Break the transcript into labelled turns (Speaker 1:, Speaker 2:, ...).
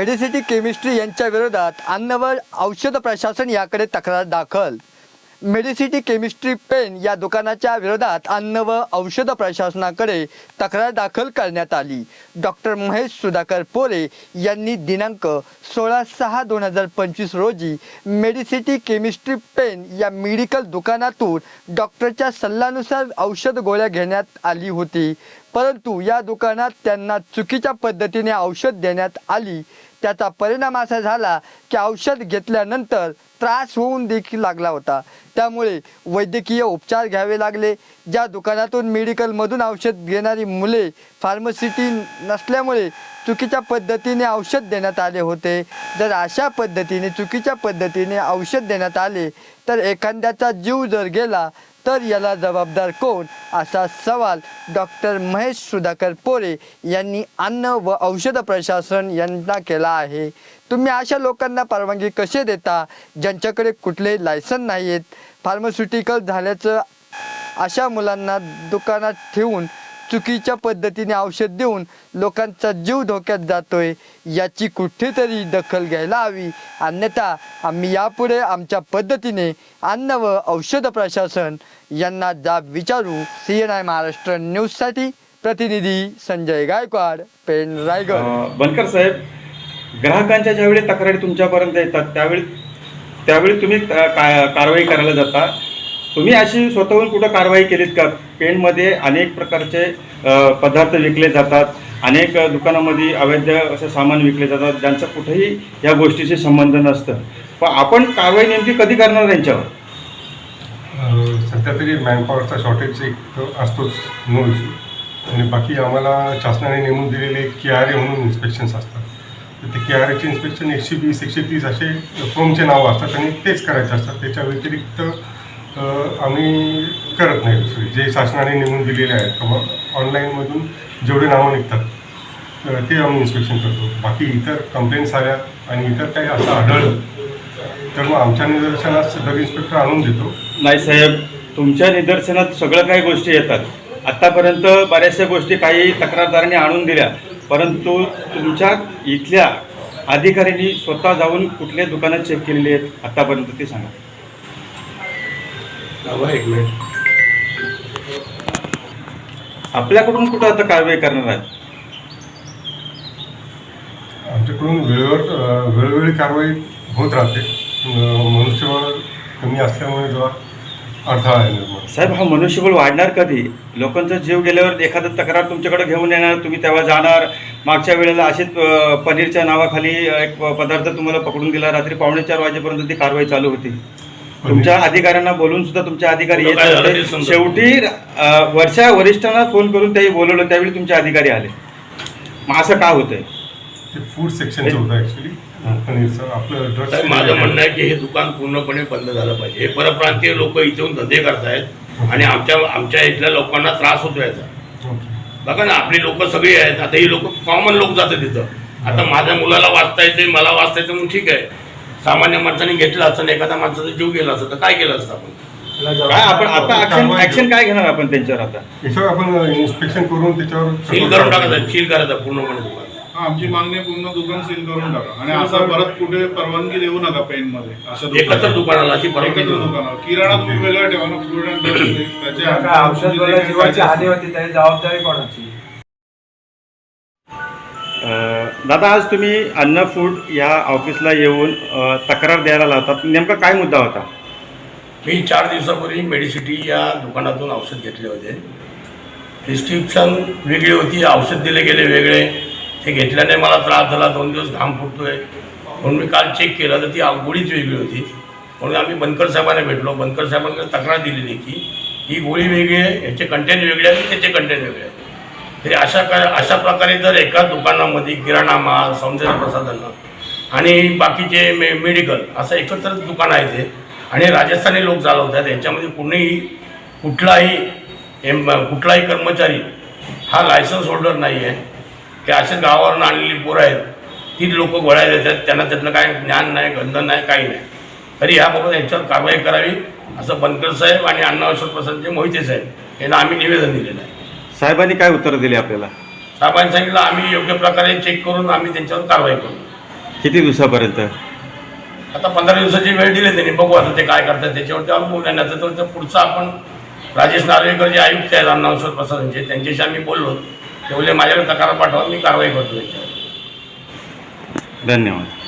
Speaker 1: Medicity chemistry यांच्या विरोधात अन्न व औषध प्रशासन याकडे तक्रार दाखल. मेडिसिटी केमिस्ट्री पेन या दुकानाच्या विरोधात अन्न व औषध प्रशासनाकडे तक्रार दाखल करण्यात आली. डॉक्टर महेश सुधाकर पोरे यांनी दिनांक सोळा सहा दोन हजार पंचवीस रोजी मेडिसिटी केमिस्ट्री पेन या मेडिकल दुकानातून डॉक्टरच्या सल्ल्यानुसार औषध गोळ्या घेण्यात आली होती. परंतु या दुकानात त्यांना चुकीच्या पद्धतीने औषध देण्यात आली. त्याचा परिणाम असा झाला की औषध घेतल्यानंतर त्रास होऊन देखील लागला होता. त्यामुळे वैद्यकीय उपचार घ्यावे लागले. ज्या दुकानातून मेडिकलमधून औषध घेणारी मुले फार्मसिटी नसल्यामुळे चुकीच्या पद्धतीने औषध देण्यात आले होते. जर अशा पद्धतीने चुकीच्या पद्धतीने औषध देण्यात आले तर एखाद्याचा जीव जर गेला तर याला जबाबदार कोण? असा सवाल डॉक्टर महेश सुधाकर पोरे यांनी अन्न व औषध प्रशासन यांना केला आहे. तुम्ही अशा लोकांना परवानगी कसे देता ज्यांच्याकडे कुठले लायसन नाही आहेत फार्मास्युटिकल झाल्याचं अशा मुलांना दुकानात ठेवून चुकीच्या पद्धतीने औषध देऊन लोकांचा जीव धोक्यात जातोय याची कुठेतरी दखल घ्यायला हवी. अन्यथा आम्ही यापुढे आमच्या पद्धतीने अन्न व औषध प्रशासन यांना जाब विचारू. सी एन आय महाराष्ट्र न्यूजसाठी प्रतिनिधी संजय गायकवाड पेण रायगड.
Speaker 2: बनकर साहेब ग्राहकांच्या ज्यावेळी तक्रारी तुमच्यापर्यंत येतात त्यावेळी त्यावेळी तुम्ही कारवाई करायला जाता. तुम्ही अशी स्वतःहून कुठं कारवाई केलीत का? पेणमध्ये अनेक प्रकारचे पदार्थ विकले जातात अनेक दुकानामध्ये अवैध असं सामान विकले जातात ज्यांचं कुठेही या गोष्टीशी संबंध नसतं. पण आपण कारवाई नेमकी कधी करणार
Speaker 3: त्यांच्यावर सध्या तरी मॅनपॉवरचा शॉर्टेज एक असतोच नो इश्यू आणि बाकी आम्हाला शासनाने नेमून दिलेले के आर ए म्हणून इन्स्पेक्शन्स असतात. तर ते के आर एचे इन्स्पेक्शन एकशे वीस एकशे तीस असे फॉर्मचे नावं असतात आणि तेच करायचे असतात. त्याच्या व्यतिरिक्त तर आम्ही करत नाही दुसरे. जे शासनाने नेमून दिलेले आहेत किंवा ऑनलाईनमधून जेवढे नावं निघतात ते आम्ही इन्स्पेक्शन करतो. बाकी इतर कंप्लेंट्स आल्या आणि इतर काही असं आढळलं तर मग आमच्या निदर्शनास सब इन्स्पेक्टर आणून देतो.
Speaker 2: नाही साहेब तुमच्या निदर्शनात सगळं काही गोष्टी येतात. आत्तापर्यंत बऱ्याचशा गोष्टी काही तक्रारदारांनी आणून दिल्या परंतु तुमच्या इथल्या अधिकाऱ्यांनी स्वतः जाऊन कुठल्या दुकानात चेक केलेली आहेत आत्तापर्यंत ते सांगा.
Speaker 3: थांबा एक मिनिट.
Speaker 2: आपल्याकडून कुठं आता कारवाई करणार आहेत?
Speaker 3: आमच्याकडून वेळेवर वेळोवेळी कारवाई होत राहते. मनुष्यबळ कमी असल्यामुळे जरा अडथळा आहे निर्माण.
Speaker 2: साहेब हा मनुष्यबळ वाढणार कधी? लोकांचा जीव गेल्यावर एखादा तक्रार तुमच्याकडे घेऊन येणार तुम्ही तेव्हा जाणार. मागच्या वेळेला अशीच अ, पनीरच्या नावाखाली एक पदार्थ तुम्हाला पकडून दिला. रात्री पावणे चार वाजेपर्यंत ती कारवाई चालू होती. तुमच्या अधिकाऱ्यांना बोलून सुद्धा तुमचे अधिकारी येत नव्हते. शेवटी अ, वरच्या वरिष्ठांना फोन करून त्याही बोलवलं त्यावेळी तुमचे अधिकारी आले. मग असं का होतंय?
Speaker 3: ते फूड सेक्शनचं होतं पनीरचं आपलं
Speaker 4: साहेब, माझं
Speaker 3: ड्रग्स
Speaker 4: म्हणणं आहे की हे दुकान पूर्णपणे बंद झालं पाहिजे. हे परप्रांतीय लोक इथे येऊन धंदे करतायत आणि आमच्या आमच्या इथल्या लोकांना त्रास होतो याचा. बघा ना आपली लोक सगळी आहेत. आता ही लोक कॉमन लोक जातात तिथं आता माझ्या मुलाला वाचता येते मला वाचता येते मग ठीक आहे. सामान्य माणसाने घेतलं असतं आणि एखादा माणसाचा जीव गेला असतं तर काय केलं असतं आपण?
Speaker 2: काय आपण आता ऍक्शन ऍक्शन काय घेणार आपण त्यांच्यावर आता?
Speaker 3: याच्यावर आपण इन्स्पेक्शन करून त्याच्यावर
Speaker 4: सील करून टाकायचं सील करायचं पूर्णपणे दुकान
Speaker 5: हा, आमची मागणी आहे पूर्ण दुकान सील करून टाका. आणि असं परत कुठे परवानगी देऊ नका पेन मध्ये असं
Speaker 4: एकत्र दुकानाला अशी परवानगी
Speaker 5: एकत्र
Speaker 4: देऊ नका.
Speaker 5: दुकानावर. किराणा तुम्ही वेगळा ठेवा ना फूड अँड
Speaker 6: काय औषध गोळ्या जीवाची हानी होती त्याची जबाबदारी कोणाची?
Speaker 2: दादा आज तुम्ही अन्न फूड या ऑफिसला येऊन तक्रार द्यायला लावतात. नेमका काय मुद्दा होता?
Speaker 4: मी चार दिवसापूर्वी मेडिसिटी या दुकानातून औषध घेतले होते. प्रिस्क्रिप्शन वेगळी होती औषध दिले गेले वेगळे. ते घेतल्याने मला त्रास झाला दोन दिवस घाम फुटतोय. म्हणून मी काल चेक केलं तर ती गोळीच वेगळी होती. म्हणून आम्ही बनकर साहेबांना भेटलो. बनकर साहेबांकडे तक्रार दिलेली की ही गोळी वेगळी आहे याचे कंटेंट वेगळे आहे आणि त्याचे कंटेंट वेगळे आहे. तरी अशा का अशा प्रकारे जर एका दुकानामध्ये किराणा माल सौंदर्य प्रसाधनं आणि बाकीचे मे मेडिकल असं एकत्र दुकान आहे ते आणि राजस्थानी लोक चालवतात याच्यामध्ये कुणीही कुठलाही एम कुठलाही कर्मचारी हा लायसन्स होल्डर नाही आहे. की असेच गावावरून आणलेली पोरं आहेत ती लोक गोळ्या देतात त्यांना त्यातलं काय ज्ञान नाही गंध नाही काही नाही. तरी ह्याबाबत यांच्यावर कारवाई करावी असं बनकर साहेब आणि अण्णा औषध प्रसादचे मोहिते साहेब यांना आम्ही निवेदन दिलेलं आहे.
Speaker 2: साहेबांनी काय उत्तर दिले आपल्याला?
Speaker 4: साहेबांनी सांगितलं आम्ही योग्य प्रकारे चेक करून आम्ही त्यांच्यावर कारवाई करू.
Speaker 2: किती दिवसापर्यंत?
Speaker 4: आता पंधरा दिवसाची वेळ दिली त्यांनी बघू आता ते काय करतात त्याच्यावरती अवलंबून आहे. नाही तर पुढचं आपण राजेश नार्वेकर जे आयुक्त आहेत औषध प्रसादांचे त्यांच्याशी आम्ही बोललो. ते बोलले माझ्याकडे तक्रार पाठवा मी कारवाई करतो त्याच्यावर.
Speaker 2: धन्यवाद.